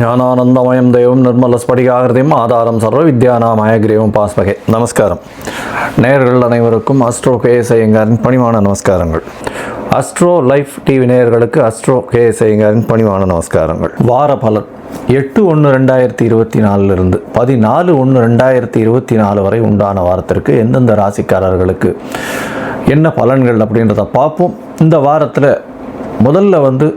ஞானானந்தமயம் தெய்வம் நிர்மல ஸ்படிகாகிருதியும் ஆதாரம் சர்வ வித்யானாமய கிரீவம் பாஸ்பகே நமஸ்காரம். நேயர்கள் அனைவருக்கும் அஸ்ட்ரோ கேஎஸ் ஐயங்காரின் பணிவான நமஸ்காரங்கள். அஸ்ட்ரோ லைஃப் டிவி நேயர்களுக்கு அஸ்ட்ரோ கேஎஸ் ஐயங்காரின் பணிவான நமஸ்காரங்கள். வார பலன். எட்டு ஒன்று ரெண்டாயிரத்தி இருபத்தி நாலுலேருந்து பதினாலு ஒன்று ரெண்டாயிரத்தி இருபத்தி நாலு வரை உண்டான வாரத்திற்கு எந்தெந்த ராசிக்காரர்களுக்கு என்ன பலன்கள் அப்படின்றத பார்ப்போம். இந்த வாரத்தில் முதல்ல வந்து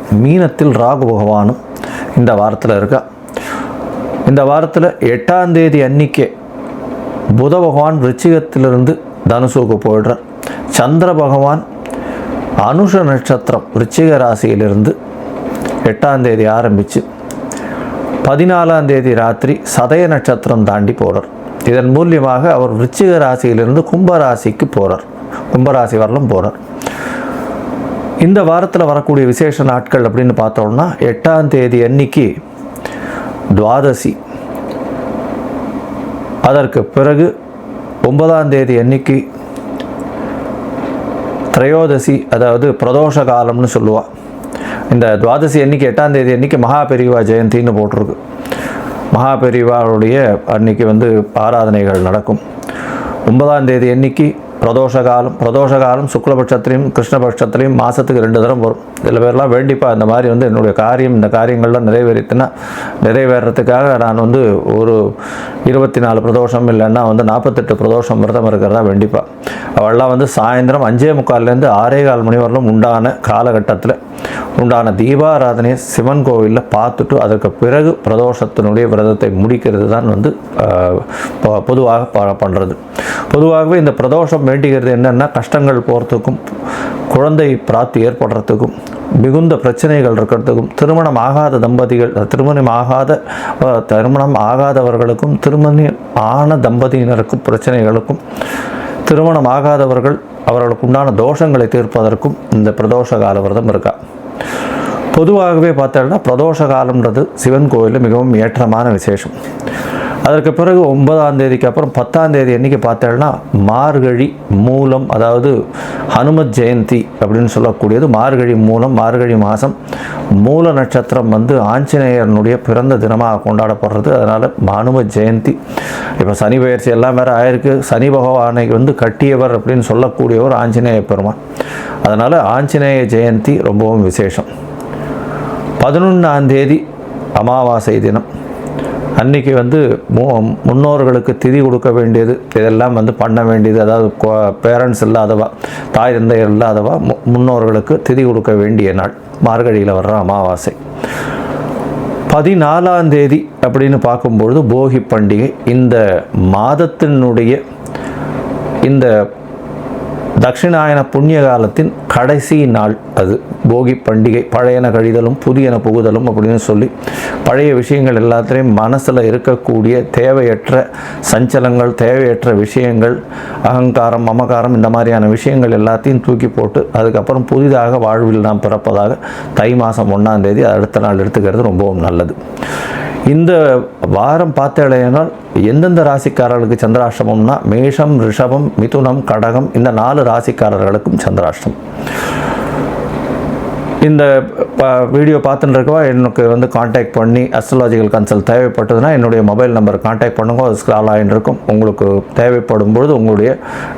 மீனத்தில் ராகு பகவானும் இந்த வாரத்தில் இருக்கா. இந்த வாரத்தில் எட்டாம் தேதி அன்னிக்கே புத பகவான் விருச்சிகத்திலிருந்து தனுசுக்கு போயிடுறார். சந்திர பகவான் அனுஷ நட்சத்திரம் விருச்சிக ராசியிலிருந்து எட்டாம் தேதி ஆரம்பித்து பதினாலாம் தேதி ராத்திரி சதய நட்சத்திரம் தாண்டி போகிறார் இதன் மூலியமாக அவர் விருச்சிக ராசியிலிருந்து கும்பராசிக்கு போகிறார் கும்பராசி வரலும் போகிறார் இந்த வாரத்தில் வரக்கூடிய விசேஷ நாட்கள் அப்படின்னு பார்த்தோம்னா எட்டாம் தேதி அன்னைக்கு துவாதசி. அதற்கு பிறகு ஒன்பதாம் தேதி அன்னைக்கு திரையோதசி அதாவது பிரதோஷ காலம்னு சொல்லுவாள் இந்த துவாதசி அன்னைக்கு எட்டாம் தேதி அன்னைக்கு மகாபெரிவா ஜெயந்தின்னு போட்டிருக்கு. மகாபெரிவாவுடைய அன்னைக்கு வந்து ஆராதனைகள் நடக்கும். ஒன்பதாம் தேதி அன்னைக்கு பிரதோஷ காலம் பிரதோஷ காலம் சுக்லபட்சத்துலேயும் கிருஷ்ணபட்சத்துலேயும் மாதத்துக்கு ரெண்டு தரம் வரும். சில பேர்லாம் வேண்டிப்பா இந்த மாதிரி வந்து என்னுடைய காரியம் இந்த காரியங்கள்லாம் நிறைவேறித்துன்னா நிறைவேறத்துக்காக நான் வந்து ஒரு இருபத்தி நாலு பிரதோஷம் இல்லைன்னா வந்து நாற்பத்தெட்டு பிரதோஷம் விரதம் இருக்கிறதா வேண்டிப்பா. அவள்லாம் வந்து சாயந்தரம் அஞ்சே முக்கால்லேருந்து ஆறே கால் மணி வரலும் உண்டான காலகட்டத்தில் உண்டான தீபாராதனையை சிவன் கோவிலில் பார்த்துட்டு அதற்கு பிறகு பிரதோஷத்தினுடைய விரதத்தை முடிக்கிறது தான் வந்து பொதுவாக ப- பண்ணுறது பொதுவாகவே இந்த பிரதோஷம் வேண்டிக்கிறது என்னென்னா கஷ்டங்கள் போகிறதுக்கும் குழந்தை பிராப்தி ஏற்படுறதுக்கும் மிகுந்த பிரச்சனைகள் இருக்கிறதுக்கும் திருமணம் ஆகாத தம்பதிகள் திருமணம் ஆகாத திருமணம் ஆகாதவர்களுக்கும் திருமணம் ஆன தம்பதியினருக்கும் பிரச்சனைகளுக்கும் திருமணம் ஆகாதவர்கள் அவர்களுக்கு உண்டான தோஷங்களை தீர்ப்பதற்கும் இந்த பிரதோஷ கால விரதம் இருக்கா? பொதுவாகவே பார்த்தோம்னா பிரதோஷ காலம்ன்றது சிவன் கோயிலில் மிகவும் ஏற்றமான விசேஷம். அதற்கு பிறகு ஒன்பதாம் தேதிக்கு அப்புறம் பத்தாம் தேதி என்றைக்கு பார்த்தேன்னா மார்கழி மூலம் அதாவது ஹனுமத் ஜெயந்தி அப்படின்னு சொல்லக்கூடியது மார்கழி மூலம் மார்கழி மாதம் மூல நட்சத்திரம் வந்து ஆஞ்சநேயரனுடைய பிறந்த தினமாக கொண்டாடப்படுறது. அதனால் ஹனுமத் ஜெயந்தி. இப்போ சனி பயிற்சி எல்லாம் வேறு ஆயிருக்கு. சனி பகவானை வந்து கட்டியவர் அப்படின்னு சொல்லக்கூடியவர் ஆஞ்சநேய பெருமான். அதனால் ஆஞ்சநேய ஜெயந்தி ரொம்பவும் விசேஷம். பதினொன்றாம் தேதி அமாவாசை தினம். அன்னைக்கு வந்து மு முன்னோர்களுக்கு திதி கொடுக்க வேண்டியது இதெல்லாம் வந்து பண்ண வேண்டியது அதாவது பேரண்ட்ஸ் இல்லாதவா தாய் தந்தையர் இல்லாதவா மு- முன்னோர்களுக்கு திதி கொடுக்க வேண்டிய நாள். மார்கழியில் வர்ற அமாவாசை. பதினாலாம் தேதி அப்படின்னு பார்க்கும்பொழுது போகி பண்டிகை இந்த மாதத்தினுடைய இந்த தட்சிணாயன புண்ணிய காலத்தின் கடைசி நாள் அது. போகி பண்டிகை பழையன கழிதலும் புதியன புகுதலும் அப்படின்னு சொல்லி பழைய விஷயங்கள் எல்லாத்திலையும் மனசில் இருக்கக்கூடிய தேவையற்ற சஞ்சலங்கள் தேவையற்ற விஷயங்கள் அகங்காரம் மமகாரம் இந்த மாதிரியான விஷயங்கள் எல்லாத்தையும் தூக்கி போட்டு அதுக்கப்புறம் புதிதாக வாழ்வில் நாம் பிறப்பதாக தை மாதம் ஒன்றாம் தேதி அடுத்த நாள் எடுத்துக்கிறது ரொம்பவும் நல்லது. இந்த வாரம் பார்த்தேனால் எந்தெந்த ராசிக்காரர்களுக்கு சந்திராஷ்டமம்னா மேஷம் ரிஷபம் மிதுனம் கடகம் இந்த நாலு ராசிக்காரர்களுக்கும் சந்திராஷ்டம். இந்த ப- வீடியோ பார்த்துட்டுருக்கவா எனக்கு வந்து காண்டாக்ட் பண்ணி அஸ்ட்ராலஜிக்கல் கன்சல்ட் தேவைப்பட்டதுன்னா என்னுடைய மொபைல் நம்பர் காண்டாக்ட் பண்ணுங்க. அது ஸ்க்ரால் ஆகிட்டு இருக்கும் உங்களுக்கு தேவைப்படும் பொழுது உங்களுடைய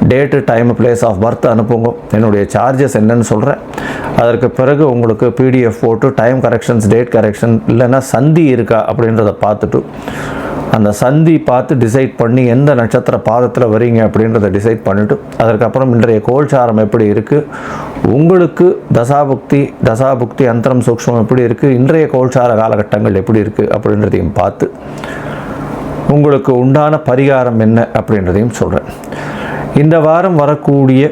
date time place of birth அனுப்புங்க. என்னுடைய சார்ஜஸ் என்னன்னு சொல்கிறேன் அதற்கு பிறகு உங்களுக்கு பிடிஎஃப் போட்டு டைம் கரெக்ஷன்ஸ் டேட் கரெக்ஷன் இல்லைன்னா சந்தி இருக்கா அப்படின்றத பார்த்துட்டு அந்த சந்தி பார்த்து டிசைட் பண்ணி எந்த நட்சத்திர பாதத்தில் வரீங்க அப்படின்றத டிசைட் பண்ணிவிட்டு அதற்கப்புறம் இன்றைய கோல்சாரம் எப்படி இருக்குது உங்களுக்கு தசாபுக்தி தசாபுக்தி அந்தரம் சூக்ஷ்மம் எப்படி இருக்குது இன்றைய கோல்சார காலகட்டங்கள் எப்படி இருக்குது அப்படின்றதையும் பார்த்து உங்களுக்கு உண்டான பரிகாரம் என்ன அப்படின்றதையும் சொல்கிறேன் இந்த வாரம் வரக்கூடிய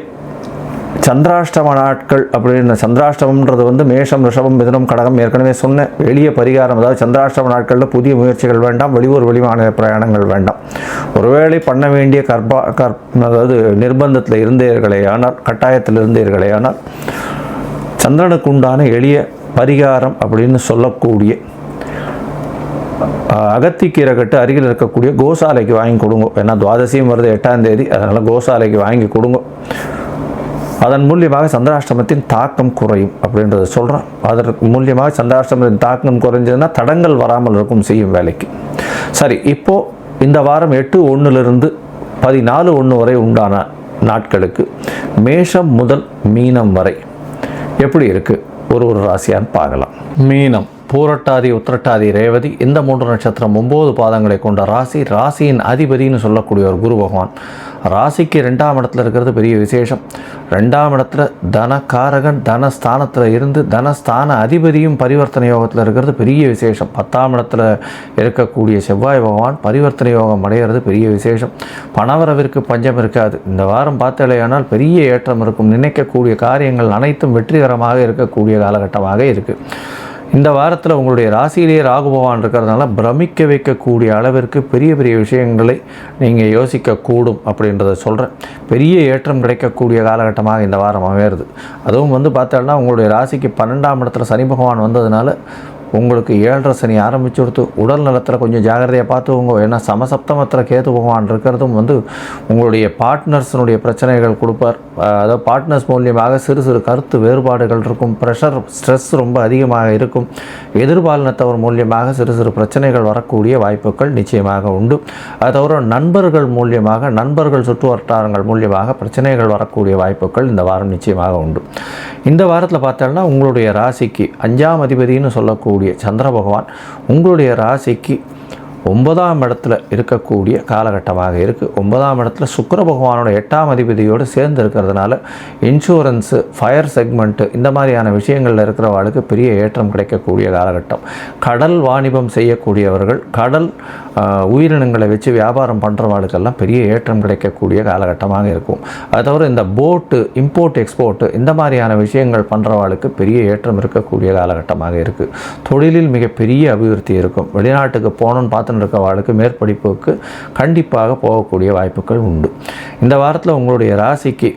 சந்திராஷ்டம நாட்கள் அப்படின்னு சந்திராஷ்டமன்றது வந்து மேஷம் ரிஷபம் மிதனம் கடகம் ஏற்கனவே சொன்னேன் எளிய பரிகாரம். அதாவது சந்திராஷ்டம நாட்களில் புதிய முயற்சிகள் வேண்டாம் வெளியூர் வெளிமாநில பிரயாணங்கள் வேண்டாம். ஒருவேளை பண்ண வேண்டிய கற்பா கற் அதாவது நிர்பந்தத்தில் இருந்தீர்களே ஆனால் கட்டாயத்தில் இருந்தீர்களே ஆனால் சந்திரனுக்கு உண்டான எளிய பரிகாரம் அப்படின்னு சொல்லக்கூடிய அகத்திக்கீரை கட்டு அருகில் இருக்கக்கூடிய கோசாலைக்கு வாங்கி கொடுங்க. ஏன்னா துவாதசியும் வருது எட்டாம் தேதி அதனால் கோசாலைக்கு வாங்கி கொடுங்க. அதன் மூலியமாக சந்திராஷ்டிரமத்தின் தாக்கம் குறையும் அப்படின்றத சொல்கிறான் அதற்கு மூலியமாக சந்திராஷ்டிரமத்தின் தாக்கம் குறைஞ்சதுன்னா தடங்கள் வராமல் இருக்கும் செய்யும் வேலைக்கு. சரி இப்போது இந்த வாரம் எட்டு ஒன்றுலேருந்து பதினாலு ஒன்று வரை உண்டான நாட்களுக்கு மேஷம் முதல் மீனம் வரை எப்படி இருக்குது ஒரு ஒரு ராசியான்னு பார்க்கலாம். மீனம். பூரட்டாதி உத்திரட்டாதி ரேவதி இந்த மூன்று நட்சத்திரம் ஒம்பது பாதங்களை கொண்ட ராசி ராசியின் அதிபதினு சொல்லக்கூடிய ஒரு குரு பகவான். ராசிக்கு ரெண்டாம் இடத்துல இருக்கிறது பெரிய விசேஷம். ரெண்டாம் இடத்துல தனகாரகன் தனஸ்தானத்தில் இருந்து தனஸ்தான அதிபதியும் பரிவர்த்தனை யோகத்தில் இருக்கிறது பெரிய விசேஷம். பத்தாம் இடத்துல இருக்கக்கூடிய செவ்வாய் பகவான் பரிவர்த்தனை யோகம் அடைகிறது பெரிய விசேஷம். பணவரவிற்கு பஞ்சம் இருக்காது. இந்த வாரம் பார்த்தலையானால் பெரிய ஏற்றம் இருக்கும். நினைக்கக்கூடிய காரியங்கள் அனைத்தும் வெற்றிகரமாக இருக்கக்கூடிய காலகட்டமாக இருக்குது இந்த வாரத்தில் உங்களுடைய ராசியிலேயே ராகு பகவான் இருக்கிறதுனால பிரமிக்க வைக்கக்கூடிய அளவிற்கு பெரிய பெரிய விஷயங்களை நீங்கள் யோசிக்கக்கூடும் அப்படின்றத சொல்கிறேன் பெரிய ஏற்றம் கிடைக்கக்கூடிய காலகட்டமாக இந்த வாரம் அமையிறது. அதுவும் வந்து பார்த்தோம்னா உங்களுடைய ராசிக்கு பன்னெண்டாம் இடத்துல சனி பகவான் வந்ததுனால உங்களுக்கு ஏழரை சனி ஆரம்பிச்சு கொடுத்து உடல் நலத்தில் கொஞ்சம் ஜாகிரதையாக பார்த்துக்கோங்க. ஏன்னா சமசப்தமத்தில் கேது பகவான் இருக்கிறதும் வந்து உங்களுடைய பார்ட்னர்ஸினுடைய பிரச்சனைகள் கொடுப்பார். அதாவது பார்ட்னர்ஸ் மூலியமாக சிறு சிறு கருத்து வேறுபாடுகள் இருக்கும். ப்ரெஷர் ஸ்ட்ரெஸ் ரொம்ப அதிகமாக இருக்கும். எதிர்பாலினத்தவர் மூலியமாக சிறு சிறு பிரச்சனைகள் வரக்கூடிய வாய்ப்புகள் நிச்சயமாக உண்டு. அது தவிர நண்பர்கள் மூலியமாக நண்பர்கள் சுற்று வட்டாரங்கள் மூலியமாக பிரச்சனைகள் வரக்கூடிய வாய்ப்புகள் இந்த வாரம் நிச்சயமாக உண்டு. இந்த வாரத்தில் பார்த்தோம்னா உங்களுடைய ராசிக்கு அஞ்சாம் அதிபதினு சொல்லக்கூடிய சந்திர பகவான் உங்களுடைய ராசிக்கு ஒன்பதாம் இடத்துல இருக்கக்கூடிய காலகட்டமாக இருக்குது ஒன்பதாம் இடத்துல சுக்கர பகவானோட எட்டாம் அதிபதியோடு சேர்ந்து இருக்கிறதுனால இன்சூரன்ஸு ஃபயர் செக்மெண்ட்டு இந்த மாதிரியான விஷயங்களில் இருக்கிறவர்களுக்கு பெரிய ஏற்றம் கிடைக்கக்கூடிய காலகட்டம். கடல் வாணிபம் செய்யக்கூடியவர்கள் கடல் உயிரினங்களை வச்சு வியாபாரம் பண்ணுறவர்களுக்கெல்லாம் பெரிய ஏற்றம் கிடைக்கக்கூடிய காலகட்டமாக இருக்கும். அது தவிர இந்த போட்டு இம்போர்ட் எக்ஸ்போர்ட்டு இந்த மாதிரியான விஷயங்கள் பண்ணுறவர்களுக்கு பெரிய ஏற்றம் இருக்கக்கூடிய காலகட்டமாக இருக்குது தொழிலில் மிகப்பெரிய அபிவிருத்தி இருக்கும். வெளிநாட்டுக்கு போகணும்னு பார்த்துட்டு இருக்கவாளுக்கு மேற்படிப்புக்கு கண்டிப்பாக போகக்கூடிய வாய்ப்புகள் உண்டு. இந்த வாரத்தில் உங்களுடைய ராசிக்கு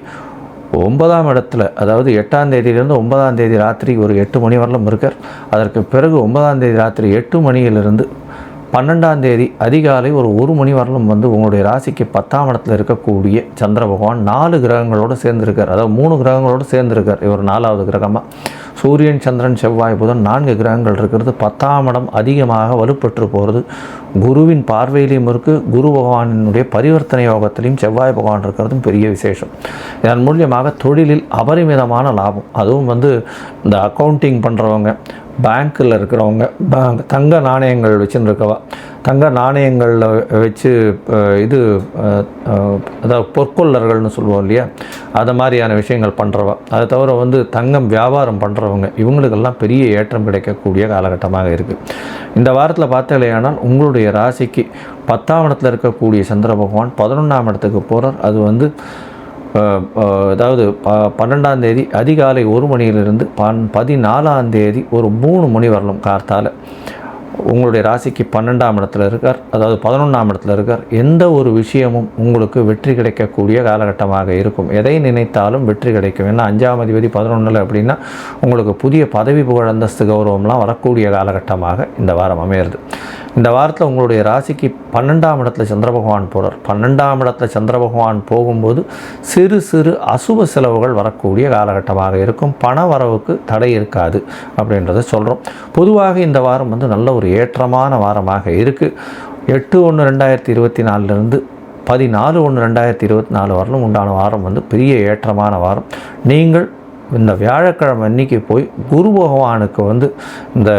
ஒன்பதாம் இடத்துல அதாவது எட்டாம் தேதியிலிருந்து ஒன்பதாம் தேதி ராத்திரி ஒரு எட்டு மணி வரலும் இருக்கார். அதற்கு பிறகு ஒன்பதாம் தேதி ராத்திரி எட்டு மணியிலிருந்து பன்னெண்டாம் தேதி அதிகாலை ஒரு ஒரு மணி வரலும் வந்து உங்களுடைய ராசிக்கு பத்தாம் இடத்துல இருக்கக்கூடிய சந்திர பகவான் நாலு கிரகங்களோடு சேர்ந்திருக்கார். அதாவது மூணு கிரகங்களோடு சேர்ந்திருக்கார். இவர் நாலாவது கிரகமாக சூரியன் சந்திரன் செவ்வாய் புதன் நான்கு கிரகங்கள் இருக்கிறது. பத்தாம் இடம் அதிகமாக வலுப்பெற்று போகிறது. குருவின் பார்வையிலையும் இருக்குது குரு பகவானினுடைய பரிவர்த்தனை யோகத்திலையும் செவ்வாய் பகவான் இருக்கிறதும் பெரிய விசேஷம். இதன் மூலியமாக தொழிலில் அபரிமிதமான லாபம். அதுவும் வந்து இந்த அக்கௌண்டிங் பண்ணுறவங்க பேங்க்கில் இருக்கிறவங்க பேங்க் தங்க நாணயங்கள் வச்சுன்னு இருக்கவா தங்க நாணயங்களில் வச்சு இது அதாவது பொற்கொள்ளர்கள்னு சொல்லுவோம் இல்லையா? அது மாதிரியான விஷயங்கள் பண்ணுறவா அதை தவிர வந்து தங்கம் வியாபாரம் பண்ணுறவங்க இவங்களுக்கெல்லாம் பெரிய ஏற்றம் கிடைக்கக்கூடிய காலகட்டமாக இருக்குது இந்த வாரத்தில் பார்த்தாலேயானால் உங்களுடைய ராசிக்கு பத்தாம் இடத்துல இருக்கக்கூடிய சந்திர பகவான் பதினொன்றாம் இடத்துக்கு போகிறார் அது வந்து அதாவது ப பன்னெண்டாம் தேதி அதிகாலை ஒரு மணியிலிருந்து பன் பதினாலாம் தேதி ஒரு மூணு மணி வரலும் கார்த்தால். உங்களுடைய ராசிக்கு பன்னெண்டாம் இடத்துல இருக்கார். அதாவது பதினொன்றாம் இடத்துல இருக்கார். எந்த ஒரு விஷயமும் உங்களுக்கு வெற்றி கிடைக்கக்கூடிய காலகட்டமாக இருக்கும். எதை நினைத்தாலும் வெற்றி கிடைக்கும். ஏன்னா அஞ்சாம் அதிபதி பதினொன்றில் அப்படின்னா உங்களுக்கு புதிய பதவி புகழ் அந்தஸ்து கௌரவம்லாம் வரக்கூடிய காலகட்டமாக இந்த வாரம் அமையிறது. இந்த வாரத்தில் உங்களுடைய ராசிக்கு பன்னெண்டாம் இடத்துல சந்திர பகவான் போகிறார் பன்னெண்டாம் இடத்துல சந்திர பகவான் போகும்போது சிறு சிறு அசுப செலவுகள் வரக்கூடிய காலகட்டமாக இருக்கும். பண வரவுக்கு தடை இருக்காது அப்படின்றத சொல்கிறோம் பொதுவாக இந்த வாரம் வந்து நல்ல ஒரு ஏற்றமான வாரமாக இருக்குது எட்டு ஒன்று ரெண்டாயிரத்தி இருபத்தி நாலுலேருந்து பதினாலு ஒன்று ரெண்டாயிரத்தி இருபத்தி நாலு வரலும் உண்டான வாரம் வந்து பெரிய ஏற்றமான வாரம். நீங்கள் இந்த வியாழக்கிழமை அன்னைக்கு போய் குரு பகவானுக்கு வந்து இந்த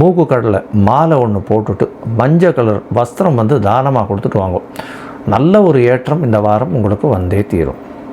மூக்கு கடலை மாலை ஒன்று போட்டுட்டு மஞ்சள் கலர் வஸ்திரம் வந்து தானமாக கொடுத்துட்டு வாங்கும் நல்ல ஒரு ஏற்றம் இந்த வாரம் உங்களுக்கு வந்தே தீரும்.